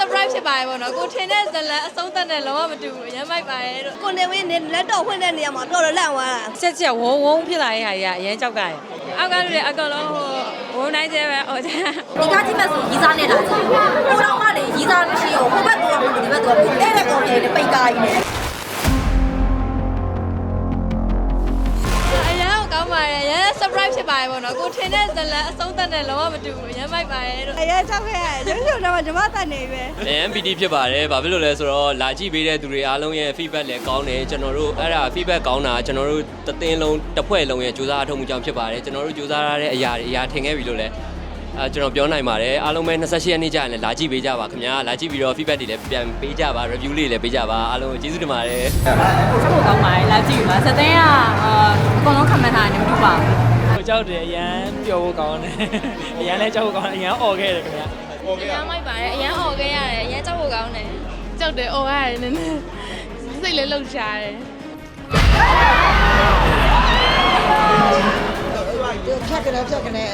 surprise ဖြစ်ပါတယ်ပေါ့နော်ကိုထင်တဲ့ဇလန်အဆုံးသက်နဲ့လုံးဝမတူဘူးအရင်မိုက်ပါတယ်လို့ကိုနေဝင်းနေလက်တော့ဖွင့်တဲ့နေရာမှာတော်တော်လန့်သွားတာချက်ချက်ဝုံဝုံဖြစ်လာတဲ့ဟာကြီးကအရင်ကြောက်ကြရအောက်ကလူတွေအကောင်လုံးဟိုဝုန်းတိုင်းကျဲပဲဟိုကြဒီကားကြည့်မဲ့ဆိုရီးစားနေတာကြီးကိုတော့မှလေရီးစားမရှိအောင်ဟိုဘက်တော့ဘူးဒီဘက်တော့ဘူးတဲ့တဲ့ကောင်ကြီးနဲ့ပိတ်ကားကြီးနဲ့ surprise ဖြစ်ပါတယ်ပေါ့နော်ကိုထင်တဲ့ဇလန်အဆုံးသက်နဲ့လုံးဝမတူဘူးအရင်မိုက်ပါတယ်လို့အရင်ကြောက်ခဲ့ရတယ်ရုပ်ရှင်တော့ဂျမတန်နေပဲ MPD ဖြစ်ပါတယ်။ဘာဖြစ်လို့လဲဆိုတော့လာကြည့်ပေးတဲ့သူတွေအားလုံးရဲ့ feedback လည်းကောင်းတယ်ကျွန်တော်တို့အဲ့ဒါ feedback ကောင်းတာကျွန်တော်တို့တစ်သင်းလုံးတစ်ဖွဲ့လုံးရဲ့စူးစမ်းအထောက်အမှုကြောင့်ဖြစ်ပါတယ်ကျွန်တော်တို့စူးစမ်းရတဲ့အရာတွေအရာထင်ခဲ့ပြီလို့လည်းအဲကျွန်တော်ပြောနိုင်ပါတယ်အားလုံးပဲ28ရက်နေ့ကျရင်လည်းလာကြည့်ပေးကြပါခင်ဗျာလာကြည့်ပြီးတော့ feedback တွေလည်းပြန်ပေးကြပါ review လေးလည်းပေးကြပါအားလုံးကိုကျေးဇူးတင်ပါတယ်ချက်ဖို့ကောင်းပါလေလာကြည့်ပါစတဲ့ကအာအကုန်လုံးခံမှန်းထားတယ်မတူပါဘူး ကြောက်တယ်အရန်ပျော်ဖို့ကောင်းတယ်အရန်လည်းကြောက်ဖို့ကောင်းတယ်အရန်អော်ခဲ့တယ်ခင်ဗျာ အရင်မိုက်ပါတယ်အရင်អော်ခဲ့ရတယ်အရင်ကြောက်ဖို့ကောင်းတယ်ကြောက်တယ်អော်ရတယ်နည်းနည်းစိတ်လည်းလှုပ်ရှားတယ် ဖြတ်ကနေဖြတ်ကနေ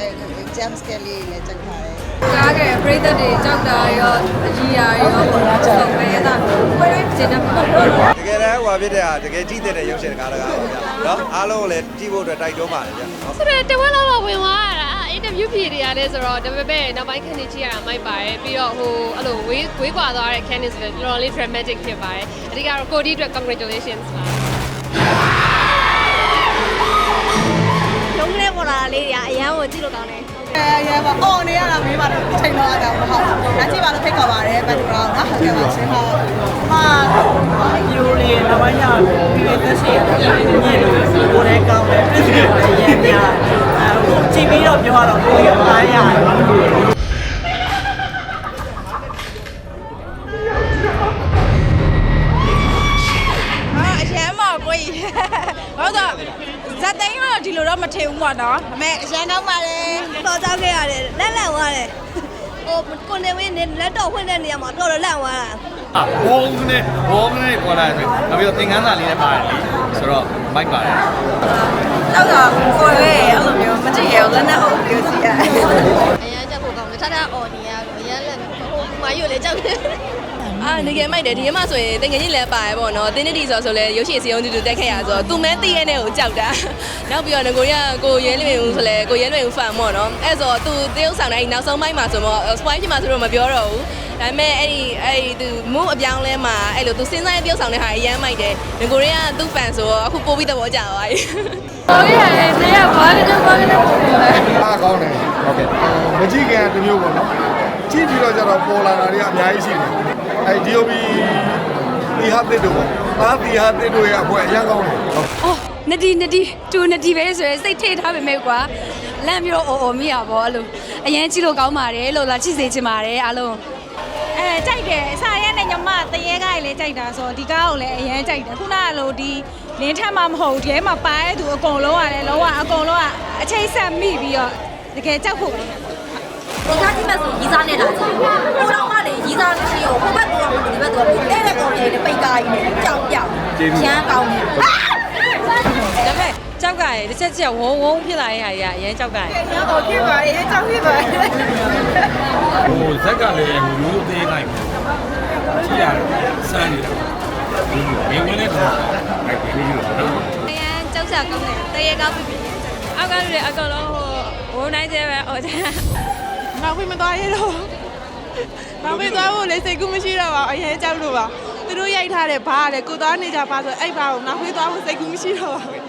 jam scale လေးလည်းချက်ထားတယ်ကားကပြိသက်တွေကြောက်တာရောအကြီးရာရောပုံလားဆုံးပဲအဲ့ဒါဘယ်လိုဖြစ်နေမှာတကယ်တမ်းဟိုဖြစ်တဲ့ဟာတကယ်ကြည့်တဲ့ရုပ်ရှင်ကားတကားပေါ့ဗျာနော်အားလုံးကိုလည်းကြည့်ဖို့အတွက်တိုက်တွန်းပါတယ်ဗျာဆိုတော့တဝက်လောက်ဝင်သွားရတာအင်တာဗျူးဖြေနေရတယ်ဆိုတော့ဒါပေမဲ့နောက်ပိုင်းခဏကြည့်ရတာမိုက်ပါတယ်ပြီးတော့ဟိုအဲ့လိုဝေးဝေးကွာသွားတဲ့ Candice လည်းတော်တော်လေး dramatic ဖြစ်ပါတယ်အဓိကတော့ကိုဒီအတွက် congratulations ပါ လုံးလေးပေါ်လာလေးတွေကအရန်ကိုကြည့်လို့ကောင်းတယ်အဲရဲပါအော်နေရတာမေးပါတယ်ချိန်တော့အကြောင်းမဟုတ်ဘူး။အကြည့်ပါလို့ဖိတ်ခေါ်ပါတယ်ဘက်ဂရောင်းနော်ဟုတ်ကဲ့ပါရှင်ဟုတ်။ဟာဒီလိုလေးနောက်ပိုင်းကျပြီးပြီးသက်ရှိရညင်လို့ကိုယ်လည်းကောင်းတယ်ပြည့်စုံတယ်ရန်များအဲဟိုကြည့်ပြီးတော့ပြောရတော့ကိုယ်ရအားရတယ်ဟာအရန်မော်ကိုကြီးဟုတ်တော့ ဇက်သိန်းကတော့ဒီလိုတော့မထင်ဘူးပေါ့နော်အမေအရန်တော့ပါတယ်တော်ကြောက်ခဲ့ရတယ်လက်လန့်သွားတယ်ဟိုကိုနေဝင်းနေလက်တော့ဖွင့်တဲ့နေရာမှာတော်တော်လန့်သွားတာ啊，ဝုန်းနဲ့ဝုန်းနဲ့ပေါ်လာတယ်နောက်ပြီးတော့သင်္ကန်းစာလေးလည်းပါတယ်လေဆိုတော့မိုက်ပါတယ်ကြောက်တာကိုယ်ပဲအဲ့လိုမျိုးမကြည့်ရဘူးလက်နဲ့အုပ်ပြီးစီရအရင်ကြောက်ဖို့ကောင်းတယ်ထထအော်နေရတော့အရင်လည်းဟိုမာယူလည်းကြောက်တယ် အာငကယ်မိုက်တယ်ဒီမှာဆိုရင်တင်ငယ်ကြီးလည်းပါရပေါ့နော်တင်းနေတီဆိုဆိုလဲရုပ်ရှင်စီအောင်တူတူတက်ခဲ့ရဆိုတော့သူမဲတည့်ရတဲ့ကိုကြောက်တာနောက်ပြီးတော့ငကိုရကိုရဲလွင်ဦးဆိုလဲကိုရဲလွင်ဦးဖန်ပေါ့နော်အဲ့ဆိုသူတရုပ်ဆောင်တိုင်းနောက်ဆုံးပိုင်းမှာဆိုတော့ spoil ဖြစ်မှာဆိုတော့မပြောတော့ဘူးဒါပေမဲ့အဲ့ဒီအဲ့ဒီသူမုအပြောင်းလဲမှာအဲ့လိုသူစဉ်းစားရတရုပ်ဆောင်တဲ့ဟာအရမ်းမိုက်တယ်ငကိုရကသူ့ဖန်ဆိုတော့အခုပို့ပြီးတော့ကြာသွားပြီဟုတ်ရဲ့နေရဘာလဲဘာလဲပို့ပြီးလဲအားကောင်းတယ်ဟုတ်ကဲ့မကြည့်ခင်ကတစ်မျိုးပေါ့နော်ကြည့်ပြီးတော့ကျတော့ပေါ်လာတာတွေကအများကြီးရှိတယ် အဲ DOB ဒီဟာတစ်တို့ပေါ့အားဒီဟာတစ်တို့ရဲ့အဖွဲအရင်ကောင်းတယ်အော်နဒီနဒီတူနဒီပဲဆိုရယ်စိတ်ထိထားပေမဲ့ကွာလန့်ပြီးတော့အော်အော်မိရပါအဲ့လိုအရင်ကြည့်လို့ကောင်းပါတယ်လို့လာချစ်စေချင်ပါတယ်အားလုံးအဲကြိုက်တယ်အစာရဲနဲ့ညမတရေကားလေးကြိုက်တာဆိုဒီကားကိုလည်းအရင်ကြိုက်တယ်ခုနကလိုဒီလင်းထက်မှမဟုတ်ဒီထဲမှာပါတဲ့သူအကုန်လုံးကလည်းလုံးဝအကုန်လုံးကအချိတ်ဆက်မိပြီးတော့တကယ်ကြောက်ဖို့ကောင်းတယ်ဒီကားကြည့်မဲ့ဆိုရီးစားနေတာကြီးကိုတော့မှလေရီးစားမရှိအော င်ဟိုဘက်တော့ဘူးဒီဘက်တော့ဘူးတဲ့တဲ့ကောင်ကြီးနဲ့ပိတ်ကားကြီးနဲ့ကြောက်ပြောက်ရန်ကောင်းတယ်ဒါပေမဲ့ကြောက်ကြရတစ်ချက်ချက်ဝုံဝုံဖြစ်လာတဲ့ဟာကြီးကအရင်ကြောက်ကြရဟိုဖြစ်ပါရဲ့ကြောက်ဖြစ်ပါရဲ့ဟိုဇက်ကလည်းဟိုရိုးသေးလိုက်ကြည့်ရတယ်စမ်းနေတာဒီမင်းဝင်တဲ့ကောင်အဲ့ဒီလိုနော်အရင်ကြောက်စရာကောင်းတယ်တရေကောင်းပြီအောက်ကလူတွေအကောင်လုံးဟိုဝုန်းတိုင်းကျဲပဲဟိုကြနောက်ပြီးမသွားရတော့ နောက်ပြီးသွားဖို့လေစိတ်ကူးမရှိတော့ပါအရင်ကြောက်လို့ပါသူတို့ရိုက်ထားတဲ့ဘားကလေကိုသွားနေကြပါဆိုအဲ့ဘာကိုနောက်ပြီးသွားဖို့စိတ်ကူးမရှိတော့ပါဘူး